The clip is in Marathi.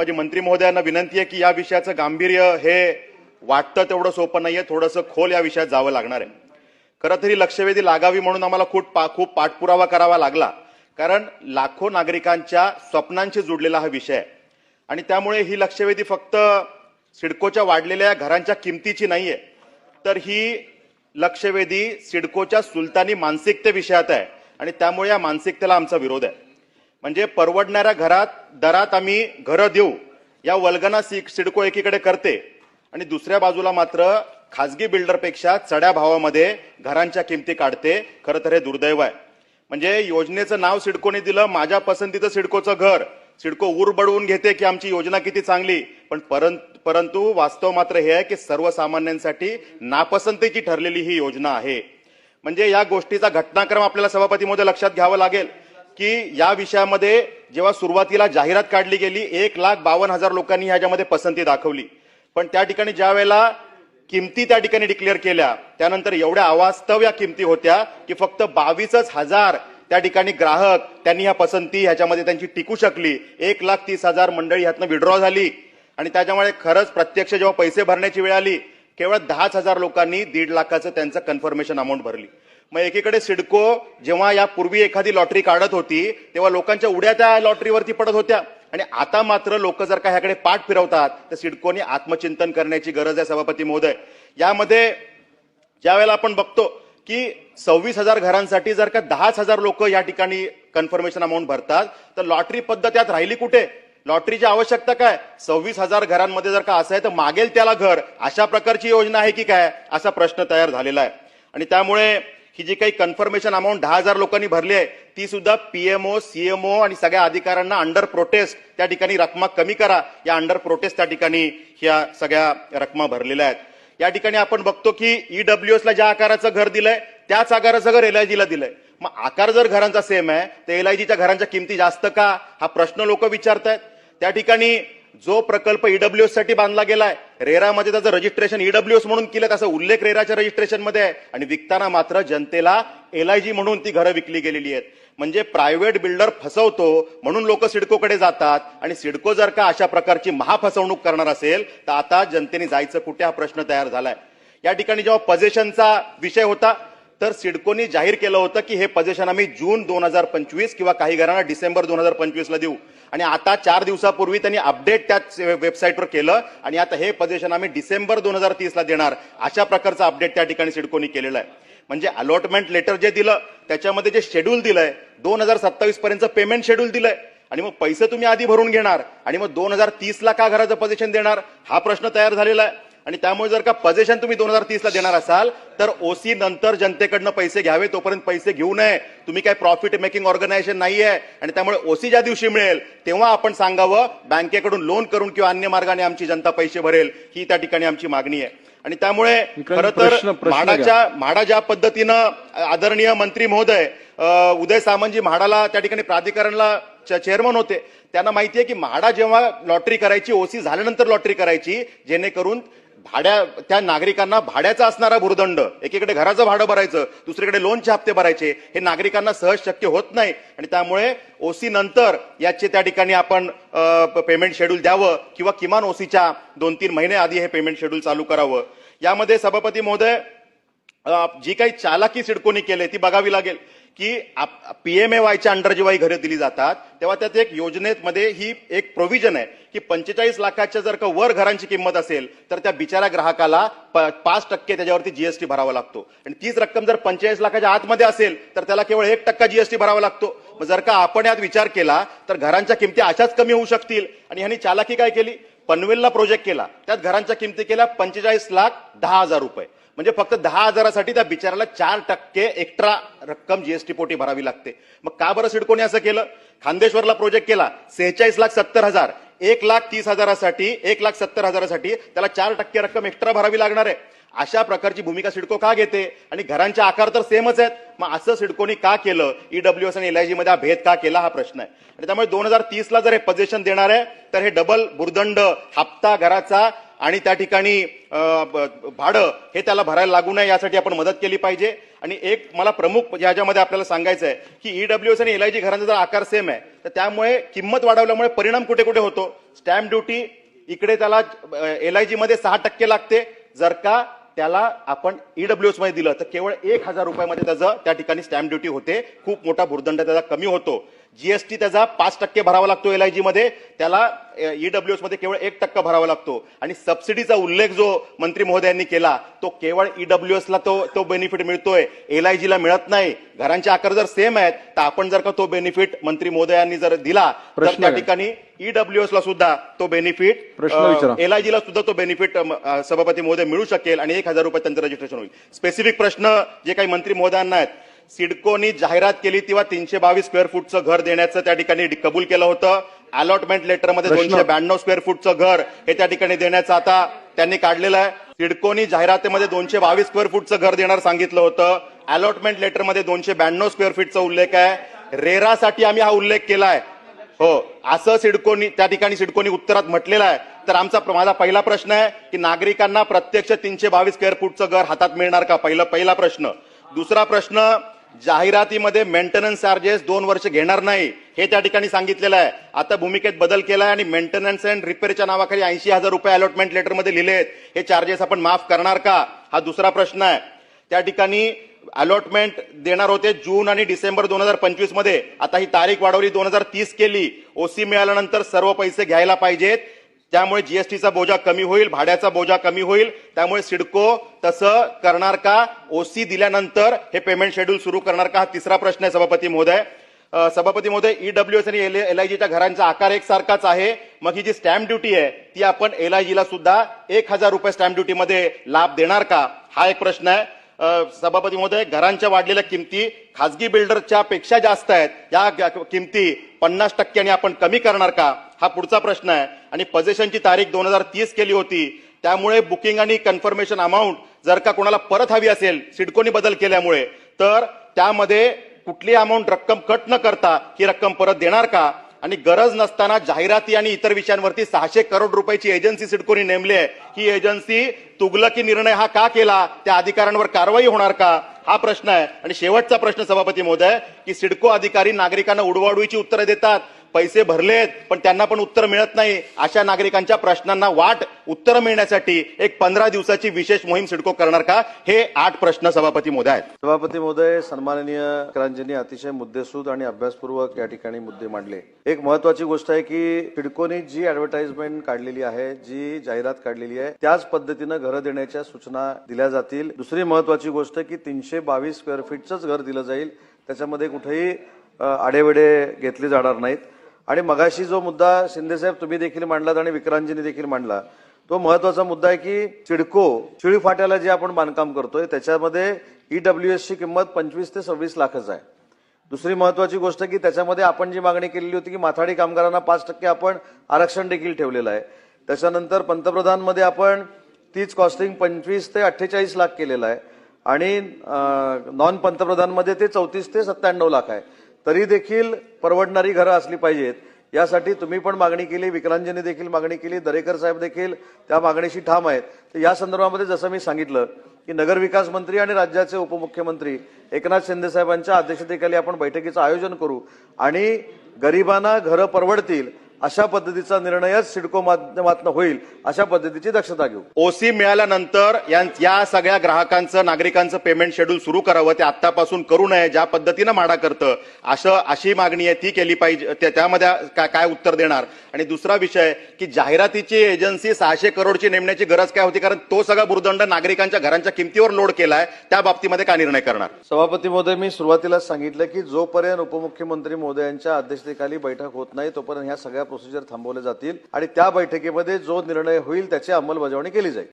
माझी मंत्री महोदयांना विनंती आहे की या विषयाचं गांभीर्य हे वाटतं तेवढं सोपं नाही आहे थोडंसं खोल या विषयात जावं लागणार आहे. खरं तरी लक्षवेधी लागावी म्हणून आम्हाला खूप पा खूप पाठपुरावा करावा लागला. कारण लाखो नागरिकांच्या स्वप्नांशी जुडलेला हा विषय आहे. आणि त्यामुळे ही लक्षवेधी फक्त सिडकोच्या वाढलेल्या घरांच्या किमतीची नाही आहे तर ही लक्षवेधी सिडकोच्या सुलतानी मानसिकते विषयात आहे. आणि त्यामुळे या मानसिकतेला आमचा विरोध आहे. म्हणजे परवडणाऱ्या घरात दरात आम्ही घरं देऊ. या वल्गना सिक सिडको एकीकडे करते आणि दुसऱ्या बाजूला मात्र खाजगी बिल्डरपेक्षा चढ्या भावामध्ये घरांच्या किमती काढते. खरं तर हे दुर्दैव आहे. म्हणजे योजनेचं नाव सिडकोने दिलं माझ्या पसंतीचं सिडकोचं घर. सिडको उरबडवून घेते की आमची योजना किती चांगली. पण परं- परंतु वास्तव मात्र हे आहे की सर्वसामान्यांसाठी नापसंतीची ठरलेली ही योजना आहे. म्हणजे या गोष्टीचा घटनाक्रम आपल्याला सभापतीमध्ये लक्षात घ्यावं लागेल. की या विषयामध्ये जेव्हा सुरुवातीला जाहिरात काढली गेली एक लाख बावन्न हजार लोकांनी ह्याच्यामध्ये पसंती दाखवली. पण त्या ठिकाणी ज्या वेळेला किमती त्या ठिकाणी डिक्लेअर केल्या त्यानंतर एवढ्या अवास्तव या किमती होत्या की फक्त बावीसच हजार त्या ठिकाणी ग्राहक त्यांनी ह्या पसंती ह्याच्यामध्ये त्यांची टिकू शकली. एक लाख तीस हजार मंडळी ह्यातनं विड्रॉ झाली. आणि त्याच्यामुळे खरंच प्रत्यक्ष जेव्हा पैसे भरण्याची वेळ आली केवळ दहाच हजार लोकांनी दीड लाखाचं त्यांचं कन्फर्मेशन अमाऊंट भरली. मग एकीकडे सिडको जेव्हा यापूर्वी एखादी लॉटरी काढत होती तेव्हा लोकांच्या उड्या त्या लॉटरीवरती पडत होत्या. आणि आता मात्र लोक जर का ह्याकडे पाठ फिरवतात तर सिडकोनी आत्मचिंतन करण्याची गरज आहे सभापती महोदय. यामध्ये ज्या वेळेला आपण बघतो की सव्वीस हजार घरांसाठी जर का दहाच हजार लोक या ठिकाणी कन्फर्मेशन अमाऊंट भरतात तर लॉटरी पद्धत यात राहिली कुठे? लॉटरीची आवश्यकता काय? सव्वीस हजार घरांमध्ये जर का असं आहे तर मागेल त्याला घर. अशा प्रकारची योजना आहे की काय? असा प्रश्न तयार झालेला आहे. आणि त्यामुळे ही जी काही कन्फर्मेशन अमाऊंट दहा हजार लोकांनी भरली आहे ती सुद्धा पीएमओ सीएमओ आणि सगळ्या अधिकाऱ्यांना अंडर प्रोटेस्ट त्या ठिकाणी रकमा कमी करा. या अंडर प्रोटेस्ट त्या ठिकाणी ह्या सगळ्या रकमा भरलेल्या आहेत. या ठिकाणी आपण बघतो की ईडब्ल्यूएस एसला ज्या आकाराचं घर दिलंय त्याच आकाराचं घर एलआयजीला दिलंय. मग आकार जर घरांचा सेम आहे तर एलआयजीच्या घरांच्या किमती जास्त का? हा प्रश्न लोक विचारतायत. त्या ठिकाणी जो प्रकल्प ईडब्ल्यूएससाठी बांधला गेलाय रेरामध्ये त्याचं रजिस्ट्रेशन ईडब्ल्यूएस म्हणून केलं त्याचा उल्लेख रेराच्या रजिस्ट्रेशनमध्ये आहे. आणि विकताना मात्र जनतेला एलआयजी म्हणून ती घरं विकली गेलेली आहेत. म्हणजे प्रायव्हेट बिल्डर फसवतो म्हणून लोक सिडकोकडे जातात. आणि सिडको जर का अशा प्रकारची महाफसवणूक करणार असेल तर आता जनतेने जायचं कुठे हा प्रश्न तयार झालाय. या ठिकाणी जेव्हा पजेशनचा विषय होता तर सिडकोनी जाहीर केलं होतं की हे पजेशन आम्ही जून दोन हजार पंचवीस किंवा काही घरांना डिसेंबर दोन हजार पंचवीसला देऊ. आणि आता चार दिवसापूर्वी त्यांनी अपडेट त्याच वेबसाईटवर केलं आणि आता हे पजेशन आम्ही डिसेंबर दोन हजार तीसला देणार अशा प्रकारचं अपडेट त्या ठिकाणी सिडकोनी केलेलं आहे. म्हणजे अलॉटमेंट लेटर जे दिलं त्याच्यामध्ये जे शेड्यूल दिलंय दोन हजार सत्तावीस पर्यंत पेमेंट शेड्यूल दिलंय. आणि मग पैसे तुम्ही आधी भरून घेणार. आणि मग दोन हजार तीसला का घराचं पजेशन देणार? हा प्रश्न तयार झालेला आहे. आणि त्यामुळे जर का पजेशन तुम्ही दोन हजार तीसला देणार असाल तर ओसी नंतर जनतेकडनं पैसे घ्यावे तोपर्यंत पैसे घेऊ नये. तुम्ही काय प्रॉफिट मेकिंग ऑर्गनायझेशन नाहीये. आणि त्यामुळे ओसी ज्या दिवशी मिळेल तेव्हा आपण सांगावं बँकेकडून लोन करून किंवा अन्य मार्गाने आमची जनता पैसे भरेल. ही त्या ठिकाणी आमची मागणी आहे. आणि त्यामुळे खरं तर. म्हाडाच्या म्हाडा ज्या पद्धतीनं आदरणीय मंत्री महोदय उदय सामंतजी म्हाडाला त्या ठिकाणी प्राधिकरणला चेअरमन होते. त्यांना माहिती आहे की म्हाडा जेव्हा लॉटरी करायची ओसी झाल्यानंतर लॉटरी करायची जेणेकरून भाड्या त्या नागरिकांना भाड्याचा असणारा भूर्दंड एकीकडे घराचं भाडं भरायचं दुसरीकडे लोनचे हप्ते भरायचे हे नागरिकांना सहज शक्य होत नाही. आणि त्यामुळे ओसी नंतर याचे त्या ठिकाणी आपण पेमेंट शेड्यूल द्यावं किंवा किमान ओसीच्या दोन तीन महिने आधी हे पेमेंट शेड्यूल चालू करावं. यामध्ये सभापती महोदय जी काही चालाकी सिडकोनी केले ती बघावी लागेल. की पीएमएवायच्या अंडर जेव्हा ही घरे दिली जातात तेव्हा त्यात एक योजनेमध्ये ही एक प्रोव्हिजन आहे की पंचेचाळीस लाखाच्या जर का वर घरांची किंमत असेल तर त्या बिचाऱ्या ग्राहकाला पाच टक्के त्याच्यावरती जीएसटी भरावा लागतो. आणि तीच रक्कम जर पंचेचाळीस लाखाच्या आतमध्ये असेल तर त्याला केवळ एक टक्का जीएसटी भरावा लागतो. मग जर का आपण यात विचार केला तर घरांच्या किमती अशाच कमी होऊ शकतील. आणि ह्यांनी चालाकी काय केली? पनवेलला प्रोजेक्ट केला. त्यात घरांच्या किमती केल्या पंचेचाळीस लाख दहा हजार रुपये. म्हणजे फक्त दहा हजारासाठी त्या बिचाराला चार टक्के एक्स्ट्रा रक्कम जीएसटी पोटी भरावी लागते. मग का बरं सिडकोने असं केलं? खांदेश्वरला प्रोजेक्ट केला. सेहेचाळीस लाख सत्तर हजार. एक लाख तीस हजारासाठी एक लाख सत्तर हजारासाठी त्याला चार टक्के रक्कम एक्स्ट्रा भरावी लागणार आहे. अशा प्रकारची भूमिका सिडको का घेते? आणि घरांचे आकार तर सेमच आहेत. मग असं सिडकोनी का केलं? ईडब्ल्यूएस आणि एलआयजी मध्ये हा भेद का केला? हा प्रश्न आहे. आणि त्यामुळे दोन हजार तीसला जर हे पजेशन देणार आहे तर हे डबल भुर्दंड हप्ता घराचा आणि त्या ठिकाणी भाडं हे त्याला भरायला लागू नये यासाठी आपण मदत केली पाहिजे. आणि एक मला प्रमुख याच्यामध्ये आपल्याला सांगायचं आहे की ईडब्ल्यूएस आणि एल आय जी घरांचा जर आकार सेम आहे तर त्यामुळे किंमत वाढवल्यामुळे परिणाम कुठे कुठे होतो? स्टॅम्प ड्युटी इकडे त्याला एल आय जीमध्ये सहा टक्के लागते. जर का त्याला आपण ईडब्ल्यू एसमध्ये दिलं तर केवळ एक हजार रुपयामध्ये त्याचं त्या ठिकाणी स्टॅम्प ड्युटी होते. खूप मोठा भूर्दंड त्याचा कमी होतो. जीएसटी त्याचा पाच टक्के भरावा लागतो एलआयजी मध्ये. त्याला ईडब्ल्यूएसमध्ये केवळ एक टक्का भरावा लागतो. आणि सबसिडीचा उल्लेख जो मंत्री महोदयांनी केला तो केवळ ईडब्ल्यूएस ला तो तो बेनिफिट मिळतोय. एलआयजी ला मिळत नाही. घरांचे आकार जर सेम आहेत तर आपण जर का तो बेनिफिट मंत्री महोदयांनी जर दिला तर त्या? ठिकाणी ईडब्ल्यूएस ला सुद्धा तो बेनिफिट प्रश्न विचारा. एलआयजी ला सुद्धा तो बेनिफिट सभापती महोदय मिळू शकेल आणि एक हजार रुपये त्यांचं रजिस्ट्रेशन होईल. स्पेसिफिक प्रश्न जे काही मंत्री महोदयांना आहेत सिडकोनी जाहिरात केली तेव्हा तीनशे बावीस स्क्वेअर फूटचं घर देण्याचं त्या ठिकाणी कबूल केलं होतं. अलॉटमेंट लेटरमध्ये. दोनशे ब्याण्णव स्क्वेअर फूटचं घर हे त्या ठिकाणी देण्याचं आता त्यांनी काढलेलं आहे. सिडकोनी जाहिरातीमध्ये दोनशे बावीस स्क्वेअर फूटचं घर देणार सांगितलं होतं. अलॉटमेंट लेटरमध्ये दोनशे ब्याण्णव स्क्वेअर फीटचा उल्लेख आहे. रेरासाठी आम्ही हा उल्लेख केलाय. हो असं सिडकोनी त्या ठिकाणी सिडकोनी उत्तरात म्हटलेलं आहे. तर आमचा माझा पहिला प्रश्न आहे की नागरिकांना प्रत्यक्ष तीनशे बावीस स्क्वेअर फूटचं घर हातात मिळणार का? पहिला पहिला प्रश्न. दुसरा प्रश्न जाहिरातीमध्ये मेंटेनन्स चार्जेस दोन वर्ष घेणार नाही हे त्या ठिकाणी सांगितलेलं आहे. आता भूमिकेत बदल केला आहे आणि मेंटेनन्स अँड रिपेअरच्या नावाखाली ऐंशी हजार रुपये अलॉटमेंट लेटरमध्ये लिहिले आहेत. हे चार्जेस आपण माफ करणार का? हा दुसरा प्रश्न आहे. त्या ठिकाणी अलॉटमेंट देणार होते जून आणि डिसेंबर दोन हजार पंचवीसमध्ये आता ही तारीख वाढवली दोन हजार तीस केली. ओसी मिळाल्यानंतर सर्व पैसे घ्यायला पाहिजेत. त्यामुळे जीएसटीचा बोजा कमी होईल भाड्याचा बोजा कमी होईल. त्यामुळे सिडको तसं करणार का? ओसी दिल्यानंतर हे पेमेंट शेड्यूल सुरू करणार का? हा तिसरा प्रश्न आहे सभापती महोदय. सभापती महोदय ईडब्ल्यूएस आणि एलआयजीच्या घरांचा आकार एकसारखाच आहे. मग ही जी स्टॅम्प ड्युटी आहे ती आपण एलआयजीला सुद्धा एक हजार रुपये स्टॅम्प ड्युटीमध्ये लाभ देणार का? हा एक प्रश्न आहे. सभापती महोदय घरांच्या वाढलेल्या किमती खासगी बिल्डरच्या पेक्षा जास्त आहेत. या किमती पन्नास टक्क्यांनी आपण कमी करणार का? हा पुढचा प्रश्न आहे. आणि पजेशनची तारीख दोन हजार तीस केली होती. त्यामुळे बुकिंग आणि कन्फर्मेशन अमाऊंट जर का कोणाला परत हवी असेल सिडकोनी बदल केल्यामुळे तर त्यामध्ये कुठली अमाऊंट रक्कम कट न करता ही रक्कम परत देणार का? आणि गरज नसताना जाहिराती आणि इतर विषयांवरती सहाशे करोड रुपयाची एजन्सी सिडकोनी नेमली आहे. ही एजन्सी तुगलकी निर्णय हा का केला? त्या अधिकाऱ्यांवर कारवाई होणार का? हा प्रश्न आहे. आणि शेवटचा प्रश्न सभापती महोदय की सिडको अधिकारी नागरिकांना उडवाउडवीची उत्तरं देतात. पैसे भरलेत पण त्यांना पण उत्तर मिळत नाही. अशा नागरिकांच्या प्रश्नांना वाट उत्तर मिळण्यासाठी एक पंधरा दिवसाची विशेष मोहीम सिडको करणार का? हे आठ प्रश्न सभापती महोदय आहेत. सभापती मोदय सन्माननीय क्रांतींनी अतिशय मुद्देसूद आणि अभ्यासपूर्वक या ठिकाणी मुद्दे मांडले. एक महत्वाची गोष्ट आहे की सिडकोने जी ऍडव्हर्टाइजमेंट काढलेली आहे जी जाहिरात काढलेली आहे त्याच पद्धतीनं घरं देण्याच्या सूचना दिल्या जातील. दुसरी महत्वाची गोष्ट की तीनशे बावीस स्क्वेअर फीटचंच घर दिलं जाईल. त्याच्यामध्ये कुठेही आडेवडे आडेवेडे घेतले जाणार नाहीत. आणि मगाशी जो मुद्दा शिंदेसाहेब तुम्ही देखील मांडलात आणि विक्रांतजींनी देखील मांडला तो महत्त्वाचा मुद्दा आहे की चिडको चिळी फाट्याला जे आपण बांधकाम करतोय त्याच्यामध्ये ईडब्ल्यू एसची किंमत पंचवीस ते सव्वीस लाखच आहे. दुसरी महत्वाची गोष्ट की त्याच्यामध्ये आपण जी मागणी केलेली होती की माथाडी कामगारांना पाच टक्के आपण आरक्षण देखील ठेवलेलं आहे. त्याच्यानंतर पंतप्रधानमध्ये आपण तीच कॉस्टिंग पंचवीस ते अठ्ठेचाळीस लाख केलेलं आहे. आणि नॉन पंतप्रधानमध्ये ते चौतीस ते सत्त्याण्णव लाख आहे. तरी देखील परवडणारी घरं असली पाहिजेत. यासाठी तुम्ही पण मागणी केली विक्रांतजींनी देखील मागणी केली दरेकर साहेब देखील त्या मागणीशी ठाम आहेत. तर या संदर्भामध्ये जसं मी सांगितलं की नगरविकास मंत्री आणि राज्याचे उपमुख्यमंत्री एकनाथ शिंदे साहेबांच्या अध्यक्षतेखाली आपण बैठकीचं आयोजन करू आणि गरिबांना घरं परवडतील अशा पद्धतीचा निर्णयच सिडको माध्यमातून होईल अशा पद्धतीची दक्षता घेऊ. ओसी मिळाल्यानंतर या सगळ्या ग्राहकांचं नागरिकांचं पेमेंट शेड्यूल सुरू करावं ते आत्तापासून करू नये ज्या पद्धतीनं माडा करतं असं अशी मागणी आहे ती केली पाहिजे त्या- त्यामध्ये काय काय उत्तर देणार? आणि दुसरा विषय की जाहिरातीची एजन्सी सहाशे करोडची नेमण्याची गरज काय होती? कारण तो सगळा भूर्दंड नागरिकांच्या घरांच्या किमतीवर लोड केलाय त्या बाबतीमध्ये काय निर्णय करणार? सभापती महोदय मी सुरुवातीलाच सांगितलं की जोपर्यंत उपमुख्यमंत्री महोदयांच्या अध्यक्षतेखाली बैठक होत नाही तोपर्यंत ह्या सगळ्या प्रोसिजर थांबवले जातील आणि त्या बैठकीमध्ये जो निर्णय होईल त्याची अंमलबजावणी केली जाईल.